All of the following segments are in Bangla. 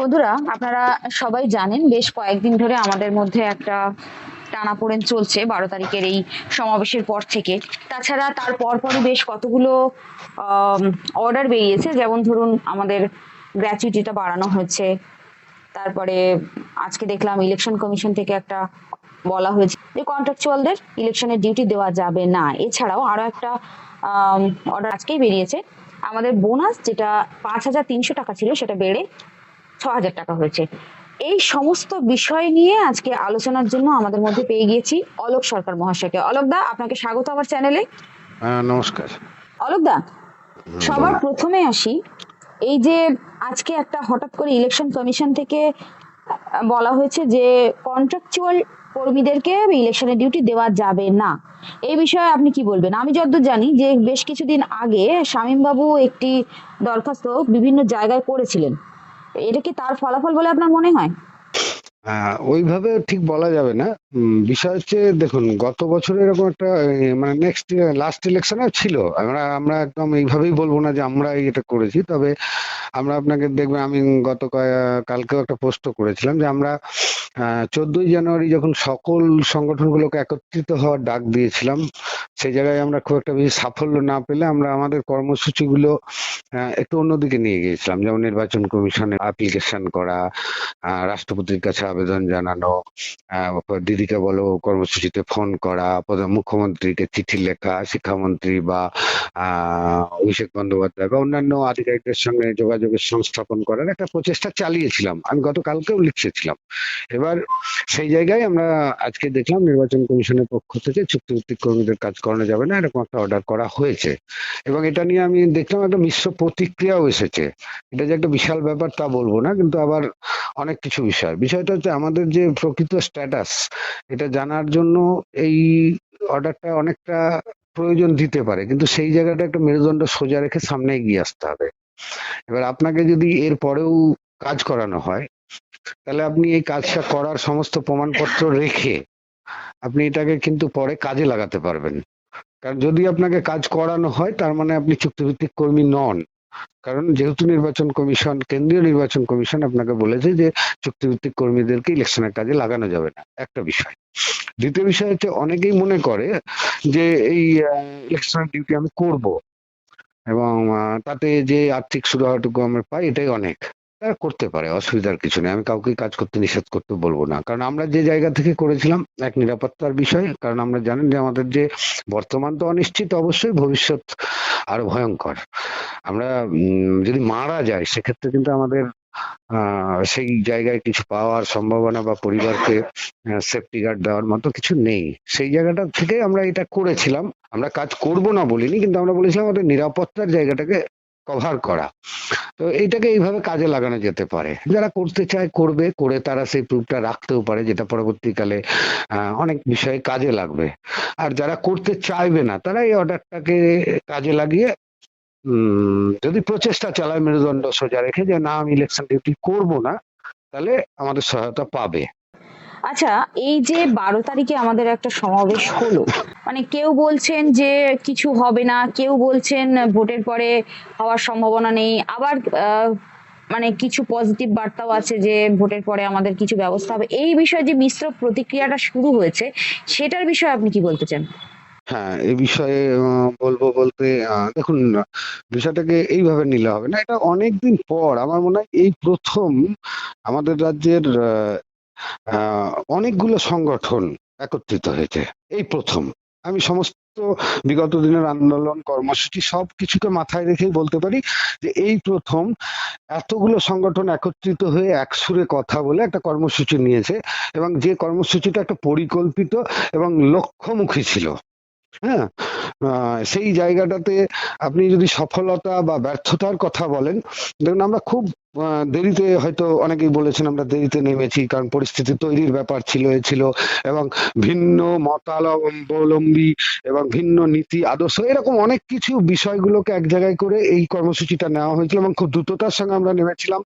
বন্ধুরা, আপনারা সবাই জানেন, বেশ কয়েকদিন ধরে আমাদের মধ্যে একটা টানাপোড়েন চলছে বারো তারিখের এই সমাবেশের পর থেকে। তাছাড়া তার পরপরই বেশ কতগুলো অর্ডার বেরিয়েছে। যেমন ধরুন, আমাদের গ্র্যাচুইটিটা বাড়ানো হয়েছে। তারপরে আজকে দেখলাম ইলেকশন কমিশন থেকে একটা বলা হয়েছে যে কন্ট্রাকচুয়ালদের ইলেকশনের ডিউটি দেওয়া যাবে না। এছাড়াও আরও একটা অর্ডার আজকেই বেরিয়েছে। আমাদের বোনাস যেটা পাঁচ হাজার তিনশো টাকা ছিল, সেটা বেড়ে ছ হাজার টাকা হয়েছে। এই সমস্ত বিষয় নিয়ে আজকে আলোচনার জন্য আমাদের মধ্যে পেয়ে গিয়েছি অলোক সরকার মহাশয়কে। অলোক দা আপনাকে স্বাগত আমার চ্যানেলে। হ্যাঁ, নমস্কার। অলোক দা সবার প্রথমে আসি এই যে আজকে একটা হঠাৎ করে ইলেকশন কমিশন থেকে বলা হয়েছে যে কন্ট্রাকচুয়াল কর্মীদেরকে ইলেকশনের ডিউটি দেওয়া যাবে না। এই বিষয়ে আপনি কি বলবেন? আমি যতদূর জানি যে বেশ কিছুদিন আগে শামীমবাবু একটি দরখাস্ত বিভিন্ন জায়গায় করেছিলেন। এটা কি তার ফলাফল বলে আপনার মনে হয়? হ্যাঁ ওইভাবে ঠিক বলা যাবে না। বিষয় হচ্ছে, দেখুন, গত বছর এরকম একটা মানে নেক্সট লাস্ট ইলেকশনে ছিল। আমরা আমরা একদম এইভাবেই বলব না যে আমরা এটা করেছি, তবে আমরা আপনাকে দেখবেন, আমি গত কালকেও একটা পোস্ট করেছিলাম যে আমরা চোদ্দই জানুয়ারি যখন সকল সংগঠনগুলোকে একত্রিত হওয়ার ডাক দিয়েছিলাম, সেই জায়গায় আমরা খুব একটা বেশি সাফল্য না পেলে আমরা আমাদের কর্মসূচিগুলো একটু অন্যদিকে নিয়ে গিয়েছিলাম। যেমন নির্বাচন কমিশনে অ্যাপ্লিকেশন করা রাষ্ট্রপতির কাছে আবেদন জানানো দিদিকে বলো কর্মসূচিতে ফোন করা মুখ্যমন্ত্রীকে চিঠি লেখা, শিক্ষামন্ত্রী বা অভিষেক বন্দ্যোপাধ্যায় বা অন্যান্য আধিকারিকদের সঙ্গে যোগাযোগের সংস্থাপন করার একটা প্রচেষ্টা চালিয়েছিলাম। আমি গতকালকেও লিখেছিলাম। এবার সেই জায়গায় আমরা আজকে দেখলাম নির্বাচন কমিশনের পক্ষ থেকে চুক্তিভিত্তিক কর্মীদের কাজ করানো যাবে না, এরকম একটা অর্ডার করা হয়েছে। এবং এটা নিয়ে আমি দেখলাম একটা মিশ্র প্রতিক্রিয়াও এসেছে। এটা যে একটা বিশাল ব্যাপার তা বলব না, কিন্তু আবার অনেক কিছু বিষয়। বিষয়টা হচ্ছে আমাদের যে প্রকৃত স্ট্যাটাস এটা জানার জন্য এই অর্ডারটা অনেকটা প্রয়োজন দিতে পারে, কিন্তু সেই জায়গাটা একটা মেরুদণ্ড সোজা রেখে সামনে এগিয়ে আসতে হবে। এবার আপনাকে যদি এর পরেও কাজ করানো হয় তাহলে আপনি এই কাজটা করার সমস্ত প্রমাণপত্র রেখে আপনি এটাকে কিন্তু পরে কাজে লাগাতে পারবেন। কারণ যদি আপনাকে কাজ করানো হয়, তার মানে আপনি চুক্তিভিত্তিক কর্মী নন। কারণ যেহেতু নির্বাচন কমিশন, কেন্দ্রীয় নির্বাচন কমিশন আপনাকে বলেছে যে চুক্তিভিত্তিক কর্মীদেরকে ইলেকশনের কাজে লাগানো যাবে না। একটা বিষয়। দ্বিতীয় বিষয় হচ্ছে, অনেকেই মনে করে যে এই ইলেকশনের ডিউটি আমি করব এবং তাতে যে আর্থিক সুরাহাটুকু আমরা পাই, এটাই অনেক। তারা করতে পারে, অসুবিধার কিছু নেই। আমি কাউকে কাজ করতে নিষেধ করতে বলব না। কারণ আমরা যে জায়গা থেকে করেছিলাম এক নিরাপত্তার বিষয়, কারণ আমরা জানেন যে আমাদের যে বর্তমান তো অনিশ্চিত অবশ্যই, ভবিষ্যৎ আরও ভয়ঙ্কর। আমরা যদি মারা যায় সেক্ষেত্রে কিন্তু আমাদের সেই জায়গায় কিছু পাওয়ার সম্ভাবনা বা পরিবারকে সেফটি গার্ড দেওয়ার মতো কিছু নেই। সেই জায়গাটা থেকে আমরা এটা করেছিলাম। আমরা কাজ করব না বলিনি, কিন্তু আমরা বলেছিলাম আমাদের নিরাপত্তার জায়গাটাকে কভার করা। তো এইটাকে এইভাবে কাজে লাগানো যেতে পারে। যারা করতে চায়, করবে, করে তারা সেই প্রুফটা রাখতেও পারে, যেটা পরবর্তীকালে অনেক বিষয়ে কাজে লাগবে। আর যারা করতে চাইবে না, তারা এই অর্ডারটাকে কাজে লাগিয়ে যদি প্রচেষ্টা চালায় মেরুদণ্ড সোজা রেখে যে, না, আমি ইলেকশন ডিউটি করব না, তাহলে আমাদের সহায়তা পাবে। আচ্ছা এই যে বারো তারিখে আমাদের একটা সমাবেশ হলো মানে কেউ বলছেন যে কিছু হবে না, কেউ বলছেন ভোটের পরে হওয়ার সম্ভাবনা নেই, আবার মানে কিছু পজিটিভ বার্তাও আছে যে ভোটের পরে আমাদের কিছু ব্যবস্থা হবে। এই বিষয়ে যে মিশ্র প্রতিক্রিয়াটা শুরু হয়েছে, সেটার বিষয়ে আপনি কি বলতে চান? হ্যাঁ এই বিষয়ে বলব বলতে দেখুন, বিষয়টাকে এইভাবে নিলে হবে না। এটা অনেকদিন পর, আমার মনে হয় এই প্রথম আমাদের রাজ্যের অনেকগুলো সংগঠন একত্রিত হয়েছে। এই প্রথম। আমি সমস্ত বিগত দিনের আন্দোলন, কর্মসূচি সব কিছুকে মাথায় রেখেই বলতে পারি যে এই প্রথম এতগুলো সংগঠন একত্রিত হয়ে একসুরে কথা বলে একটা কর্মসূচি নিয়েছে এবং যে কর্মসূচিটা একটা পরিকল্পিত এবং লক্ষ্যমুখী ছিল। হ্যাঁ? সেই জায়গাটাতে আপনি যদি সফলতা বা ব্যর্থতার কথা বলেন, দেখুন, আমরা খুব দেরিতে হয়তো অনেকেই বলেছেন আমরা দেরিতে নেমেছি, কারণ পরিস্থিতি তৈরির ব্যাপার ছিল, এ ছিল, এবং ভিন্ন মতাবলম্বী এবং ভিন্ন নীতি, আদর্শ, এরকম অনেক কিছু বিষয়গুলোকে এক জায়গায় করে এই কর্মসূচিটা নেওয়া হয়েছিল এবং খুব দ্রুততার সঙ্গে আমরা নেমেছিলাম।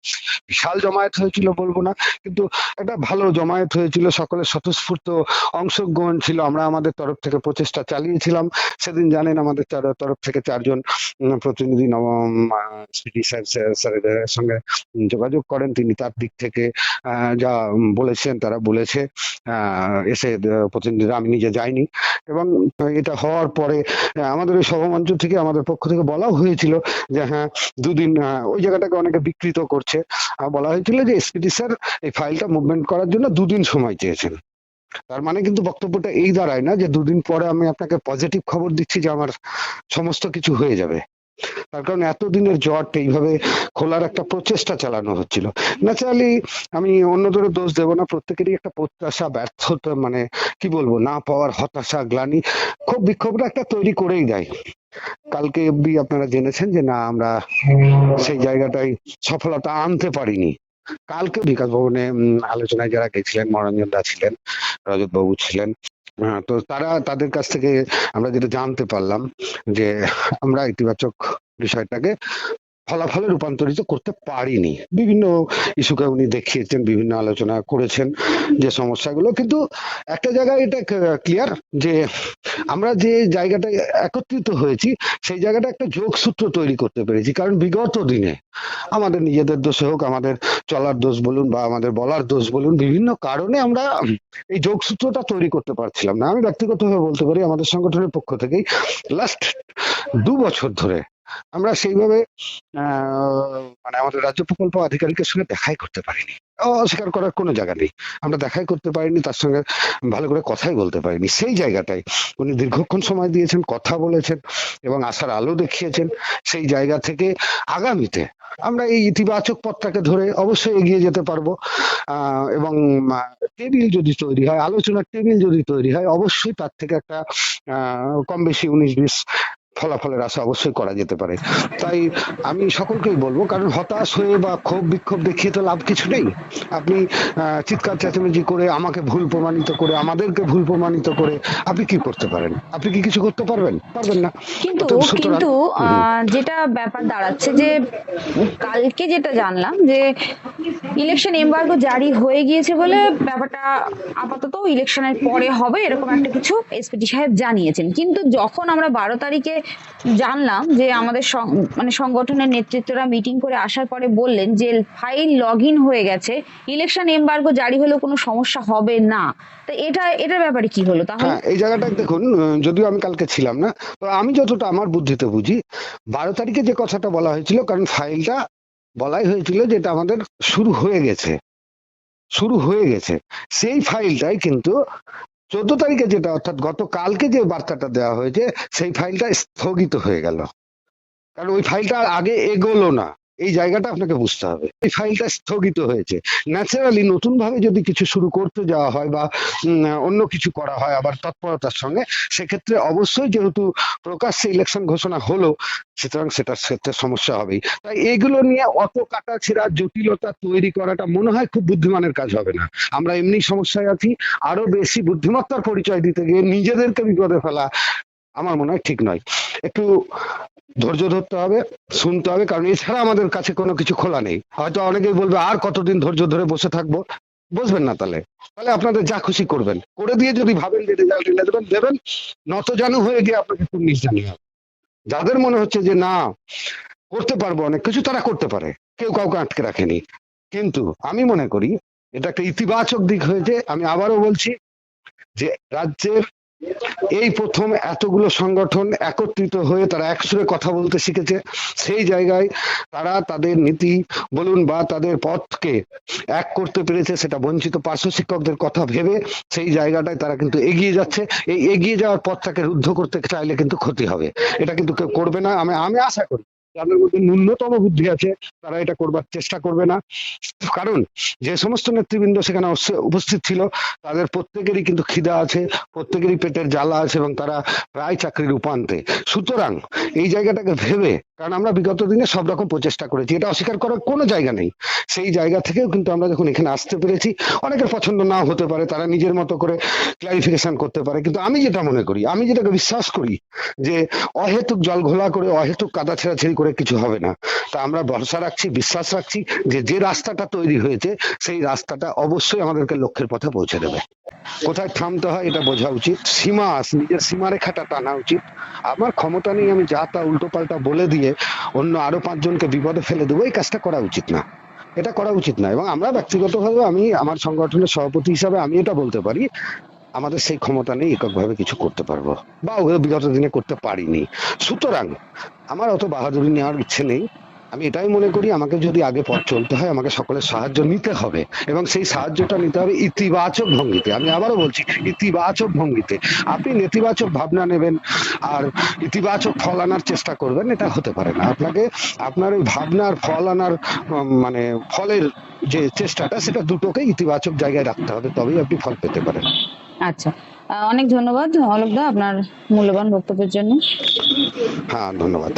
বিশাল জমায়েত হয়েছিল বলব না, কিন্তু একটা ভালো জমায়েত হয়েছিল সকলের স্বতঃস্ফূর্ত অংশগ্রহণ ছিল, আমরা আমাদের তরফ থেকে প্রচেষ্টা চালিয়েছিলাম। সেদিন জানেন আমাদের তরফ থেকে চারজন প্রতিনিধি নবম স্যারের সঙ্গে যোগাযোগ করেন। তিনি তার দিক থেকে যা বলেছেন তারা বলেছে এসে প্রতিনিধিরা আমি নিজে যাইনি। এবং এটা হওয়ার পরে আমাদের ওই সভামঞ্চ থেকে, আমাদের পক্ষ থেকে বলাও হয়েছিল যে হ্যাঁ দুদিন ওই জায়গাটাকে অনেকে বিকৃত করছে। বলা হয়েছিল যে এসপিডি স্যার এই ফাইলটা মুভমেন্ট করার জন্য দুদিন সময় চেয়েছেন। তার মানে কিন্তু বক্তব্যটা এই দাঁড়ায় না যে দুদিন পরে আমি আপনাকে পজিটিভ খবর দিচ্ছি যে আমার সমস্ত কিছু হয়ে যাবে। তার কারণ এতদিনের জট, এইভাবে খোলার একটা প্রচেষ্টা চালানো হচ্ছিল। ন্যাচারালি আমি অন্যদের দোষ দেব না, প্রত্যেকেরই একটা প্রত্যাশা, ব্যর্থতা মানে কি বলব, না পাওয়ার হতাশা, গ্লানি খুব বিক্ষোভটা একটা তৈরি করেই দেয়। কালকে অব্দি আপনারা জেনেছেন যে না, আমরা সেই জায়গাটায় সফলতা আনতে পারিনি। কালকে বিকাশ ভবনে আলোচনায় যারা গেছিলেন মনোরঞ্জন দা ছিলেন রজত বাবু ছিলেন আহ, তো তারা তাদের কাছ থেকে আমরা যেটা জানতে পারলাম যে আমরা ইতিবাচক বিষয়টাকে ফলাফলে রূপান্তরিত করতে পারিনি। বিভিন্ন ইস্যুকে উনি দেখিয়েছেন, বিভিন্ন আলোচনা করেছেন যে সমস্যাগুলো। কিন্তু একটা জায়গায় এটা ক্লিয়ার যে আমরা যে জায়গাটা একত্রিত হয়েছি, সেই জায়গাটা একটা যোগসূত্র তৈরি করতে পেরেছি। কারণ বিগত দিনে আমাদের নিজেদের দোষে হোক, আমাদের চলার দোষ বলুন বা আমাদের বলার দোষ বলুন, বিভিন্ন কারণে আমরা এই যোগসূত্রটা তৈরি করতে পারছিলাম না। আমি ব্যক্তিগতভাবে বলতে পারি, আমাদের সংগঠনের পক্ষ থেকেই লাস্ট দু বছর ধরে আমরা সেইভাবে মানে আমাদের রাজ্য প্রকল্প আধিকারিকের সঙ্গে দেখাই করতে পারিনি। অস্বীকার করার কোনো জায়গা নেই। আমরা দেখাই করতে পারিনি, তার সঙ্গে ভালো করে কথাই বলতে পারিনি। সেই জায়গাটায় উনি দীর্ঘক্ষণ সময় দিয়েছেন, কথা বলেছেন এবং আশার আলো দেখিয়েছেন। সেই জায়গা থেকে আগামীতে আমরা এই ইতিবাচক পথটাকে ধরে অবশ্যই এগিয়ে যেতে পারব। এবং টেবিল যদি তৈরি হয়, আলোচনার টেবিল যদি তৈরি হয়, অবশ্যই তার থেকে একটা কম বেশি উনিশ বিশ ফলাফলের আশা অবশ্যই করা যেতে পারে। তাই আমি সকলকেই বলব কারণ হতাশ হয়ে বা ক্ষোভ বিক্ষোভ দেখিয়ে তো লাভ কিছু নেই। আপনি চিৎকার চেঁচামেচি করে আমাকে ভুল প্রমাণিত করে আমাদেরকে ভুল প্রমাণিত করে আপনি কি করতে পারেন? আপনি কি কিছু করতে পারবেন? পারবেন না। কিন্তু কিন্তু যেটা ব্যাপার দাঁড়াচ্ছে যে কালকে যেটা জানলাম যে ইলেকশন এমবার্গো জারি হয়ে গিয়েছে বলে ব্যাপারটা আপাতত ইলেকশনের পরে হবে এরকম একটা কিছু এসপিটি সাহেব জানিয়েছেন। কিন্তু যখন আমরা বারো তারিখে জানলাম যে আমাদের মানে সংগঠনের নেতৃত্বরা মিটিং করে আসার পরে বললেন যে ফাইল লগ ইন হয়ে গেছে, ইলেকশন এমবার্গো জারি হলেও কোনো সমস্যা হবে না। তো এটা, এটার ব্যাপারে কি হলো তাহলে? হ্যাঁ এই জায়গাটা দেখুন যদিও আমি কালকে ছিলাম না, তো আমি যতটা আমার বুদ্ধিতে বুঝি, বারো তারিখে যে কথাটা বলা হয়েছিল, কারণ ফাইলটা বলাই হয়েছিল যে এটা আমাদের শুরু হয়ে গেছে, শুরু হয়ে গেছে। সেই ফাইলটাই কিন্তু চোদ্দ তারিখে যেটা, অর্থাৎ গতকালকে যে বার্তাটা দেওয়া হয়েছে, সেই ফাইলটা স্থগিত হয়ে গেল। কারণ ওই ফাইলটা আগে এগোলো না। এই জায়গাটা আপনাকে বুঝতে হবে। এই ফাইলটা স্থগিত হয়েছে। ন্যাচারালি নতুন ভাবে যদি কিছু শুরু করতে যাওয়া হয় বা অন্য কিছু করা হয় আবার তৎপরতার সঙ্গে, সেক্ষেত্রে অবশ্যই যেহেতু প্রকাশ্যে ইলেকশন ঘোষণা হলো, সুতরাং সেটার ক্ষেত্রে সমস্যা হবেই। তাই এগুলো নিয়ে অত কাটা ছেঁড়া জটিলতা তৈরি করাটা মনে হয় খুব বুদ্ধিমানের কাজ হবে না। আমরা এমনি সমস্যায় আছি, আরও বেশি বুদ্ধিমত্তার পরিচয় দিতে গিয়ে নিজেদেরকে বিপদে ফেলা আমার মনে হয় ঠিক নয়। একটু ধৈর্য ধরতে হবে, শুনতে হবে, কারণ এছাড়া আমাদের কাছে কোনো কিছু খোলা নেই। হয়তো অনেকেই বলবে, আর কতদিন ধৈর্য ধরে বসে থাকব? বসবেন না তাহলে। তাহলে আপনাদের যা খুশি করবেন। করে দিয়ে যদি ভাবেন যে রেজাল্ট দেবেন দেবেন। নত জানু হয়ে গিয়ে আপনাকে কুর্নিশ জানিয়ে হবে। যাদের মনে হচ্ছে যে, না, করতে পারব অনেক কিছু, তারা করতে পারে। কেউ কাউকে আটকে রাখেনি। কিন্তু আমি মনে করি, এটা একটা ইতিবাচক দিক হয়েছে। আমি আবারও বলছি যে, রাজ্যের এই প্রথম এতগুলো সংগঠন একত্রিত হয়ে তারা একসুরে কথা বলতে শিখেছে। সেই জায়গায় তারা তাদের নীতি বলুন বা তাদের পথকে এক করতে পেরেছে সেটা বঞ্চিত পার্শ্ব শিক্ষকদের কথা ভেবে সেই জায়গাটায় তারা কিন্তু এগিয়ে যাচ্ছে। এই এগিয়ে যাওয়ার পথটাকে রুদ্ধ করতে চাইলে কিন্তু ক্ষতি হবে। এটা কিন্তু কেউ করবে না। আমি আমি আশা করি যাদের মধ্যে ন্যূনতম বুদ্ধি আছে, তারা এটা করবার চেষ্টা করবে না। কারণ যে সমস্ত নেতৃবৃন্দ সেখানে উপস্থিত ছিল, তাদের প্রত্যেকেরই কিন্তু খিদা আছে, প্রত্যেকেরই পেটের জ্বালা আছে এবং তারা প্রায় চাকরির উপান্তে। সুতরাং এই জায়গাটাকে ভেবে কারণ আমরা বিগত দিনে সব রকম প্রচেষ্টা করেছি। এটা অস্বীকার করার কোনো জায়গা নেই। সেই জায়গা থেকেও কিন্তু আমরা যখন এখানে আসতে পেরেছি, অনেকের পছন্দ না হতে পারে, তারা নিজের মতো করে ক্লারিফিকেশন করতে পারে। কিন্তু আমি যেটা মনে করি, আমি যেটাকে বিশ্বাস করি যে অহেতুক জল ঘোলা করে, অহেতুক কাদা ছেঁড়াছেড়ি করে কিছু হবে না। তা আমরা ভরসা রাখছি, বিশ্বাস রাখছি যে যে রাস্তাটা তৈরি হয়েছে, সেই রাস্তাটা অবশ্যই আমাদেরকে লক্ষ্যের পথে পৌঁছে দেবে। কোথায় থামতে হয় এটা বোঝা উচিত। সীমা নিজের সীমারেখাটা টানা উচিত। আমার ক্ষমতা নেই, আমি যা তা উল্টো পাল্টা বলে দিয়ে অন্য আরও পাঁচজনকে বিপদে ফেলে দেবো, এই কাজটা করা উচিত না। এটা করা উচিত নয় এবং আমরা ব্যক্তিগতভাবে আমি, আমার সংগঠনের সভাপতি হিসাবে আমি এটা বলতে পারি, আমাদের সেই ক্ষমতা নেই এককভাবে কিছু করতে পারব বা বিগত দিনে করতে পারিনি। সুতরাং আমার অত বাহাদুরি নেওয়ার ইচ্ছে নেই। আমি এটাই মনে করি আমাকে যদি আগে পথ চলতে হয় আমাকে সকলের সাহায্য নিতে হবে এবং সেই সাহায্যটা নিতে হবে ইতিবাচক ভঙ্গিতে। আমি আবারও বলছি ইতিবাচক ভঙ্গিতে। আপনি নেতিবাচক ভাবনা নেবেন আর ইতিবাচক ফল আনার চেষ্টা করবেন এটা হতে পারে না। আপনাকে আপনার ওই ভাবনার ফল আনার মানে ফলের যে চেষ্টাটা সেটা দুটোকে ইতিবাচক জায়গায় রাখতে হবে তবেই আপনি ফল পেতে পারেন। আচ্ছা। অনেক ধন্যবাদ অলোকদা আপনার মূল্যবান বক্তব্যের জন্য। হ্যাঁ ধন্যবাদ।